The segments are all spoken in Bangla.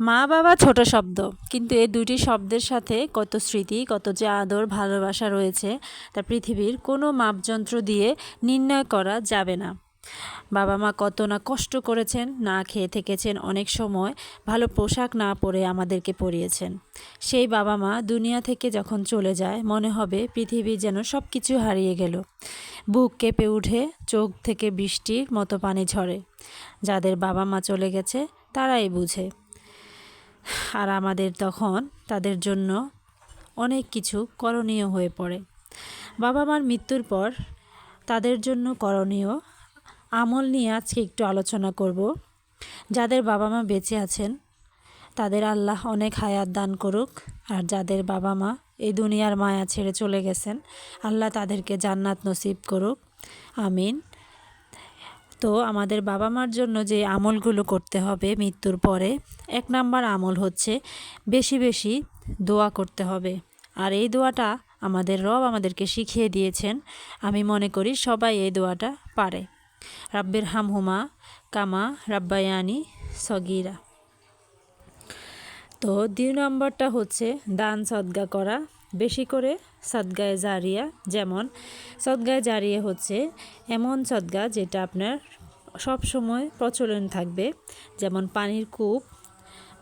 মা বাবা ছোট শব্দ, কিন্তু এই দুইটি শব্দের সাথে কত স্মৃতি, কত যে আদর, ভালোবাসা রয়েছে, তা পৃথিবীর কোনো মাপযন্ত্র দিয়ে নির্ণয় করা যাবে না। বাবা মা কত না কষ্ট করেছেন, না খেয়ে থেকেছেন অনেক সময়, ভালো পোশাক না পরে আমাদেরকে পরিয়েছেন। সেই বাবা মা দুনিয়া থেকে যখন চলে যায়, মনে হবে পৃথিবী যেন সব কিছু হারিয়ে গেল। বুক কেঁপে উঠে, চোখ থেকে বৃষ্টির মতো পানি ঝরে। যাদের বাবা মা চলে গেছে, তারাই বুঝে। আর আমাদের তখন তাদের জন্য অনেক কিছু করণীয় হয়ে পড়ে। বাবা মার মৃত্যুর পর তাদের জন্য করণীয় আমল নিয়ে আজকে একটু আলোচনা করব। যাদের বাবা মা বেঁচে আছেন, তাদের আল্লাহ অনেক হায়াত দান করুক। আর যাদের বাবা মা এই দুনিয়ার মায়া ছেড়ে চলে গেছেন, আল্লাহ তাদেরকে জান্নাত নসিব করুক। আমিন। তো আমাদের বাবা মার জন্য যে আমলগুলো করতে হবে মৃত্যুর পরে, এক নাম্বার আমল হচ্ছে বেশি বেশি দোয়া করতে হবে। আর এই দোয়াটা আমাদের রব আমাদেরকে শিখিয়ে দিয়েছেন। আমি মনে করি সবাই এই দোয়াটা পারে। রাব্বের হামহুমা কামা রাব্বায়ানি সগিরা। তো দুই নম্বরটা হচ্ছে দান সদ্গা করা, বেশি করে সদ্গায় জারিয়া। যেমন সদ্গায় জারিয়া হচ্ছে এমন সদ্গা যেটা আপনার সব সময় প্রচলন থাকবে, যেমন পানির কূপ।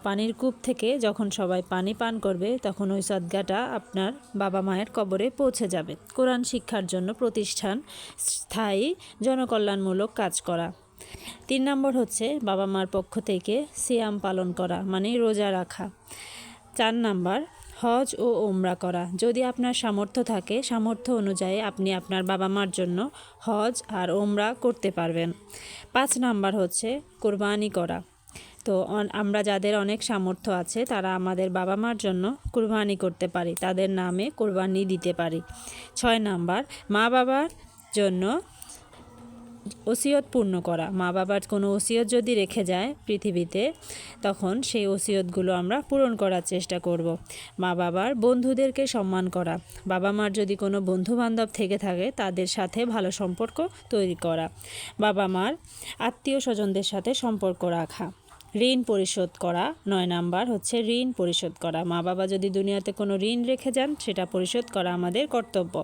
পানির কূপ থেকে যখন সবাই পানি পান করবে, তখন ওই সদ্গাটা আপনার বাবা মায়ের কবরে পৌঁছে যাবে। কোরআন শিক্ষার জন্য প্রতিষ্ঠান, স্থায়ী জনকল্যাণমূলক কাজ করা। তিন নম্বর হচ্ছে বাবা মার পক্ষ থেকে সিয়াম পালন করা মানে রোজা রাখা। চার নাম্বার হজ ও ওমরা করা। যদি আপনার সামর্থ্য থাকে, সামর্থ্য অনুযায়ী আপনি আপনার বাবা মার জন্য হজ আর ওমরা করতে পারবেন। পাঁচ নাম্বার হচ্ছে কোরবানি করা। তো আমরা যাদের অনেক সামর্থ্য আছে, তারা আমাদের বাবা মার জন্য কোরবানি করতে পারি। তাদের নামে কোরবানি দিতে পারি। ছয় নাম্বার মা বাবার জন্য ওসিয়ত পূর্ণ করা। মা বাবার কোনো ওসিয়ত যদি রেখে যায় পৃথিবীতে, তখন সেই ওসিয়তগুলো আমরা পূরণ করার চেষ্টা করব। মা বাবার বন্ধুদেরকে সম্মান করা। বাবা মার যদি কোনো বন্ধু বান্ধব থেকে থাকে, তাদের সাথে ভালো সম্পর্ক তৈরি করা। বাবা মার আত্মীয় স্বজনদের সাথে সম্পর্ক রাখা। ঋণ পরিশোধ করা, নয় নাম্বার হচ্ছে ঋণ পরিশোধ করা। মা বাবা যদি দুনিয়াতে কোনো ঋণ রেখে যান, সেটা পরিশোধ করা আমাদের কর্তব্য।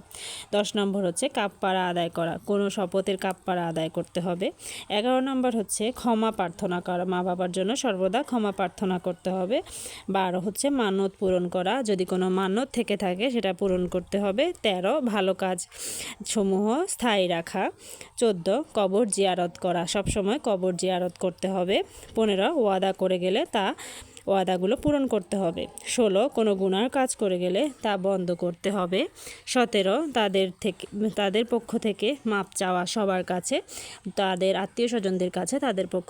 দশ নম্বর হচ্ছে কাপপাড়া আদায় করা, কোনো শপথের কাপপাড়া আদায় করতে হবে। এগারো নম্বর হচ্ছে ক্ষমা প্রার্থনা করা, মা বাবার জন্য সর্বদা ক্ষমা প্রার্থনা করতে হবে। বারো হচ্ছে মানত পূরণ করা, যদি কোনো মানত থেকে থাকে, সেটা পূরণ করতে হবে। তেরো, ভালো কাজ সমূহ স্থায়ী রাখা। চোদ্দ, কবর জিয়ারত করা, সবসময় কবর জিয়ারত করতে হবে। পনেরো ওয়াদা করে গেলে তা ওয়াদাগুলো পূরণ করতে হবে। ষোলো, কোনো গুণার কাজ করে গেলে তা বন্ধ করতে হবে। সতেরো, তাদের থেকে, তাদের পক্ষ থেকে মাপ চাওয়া সবার কাছে, তাদের আত্মীয় স্বজনদের কাছে তাদের পক্ষ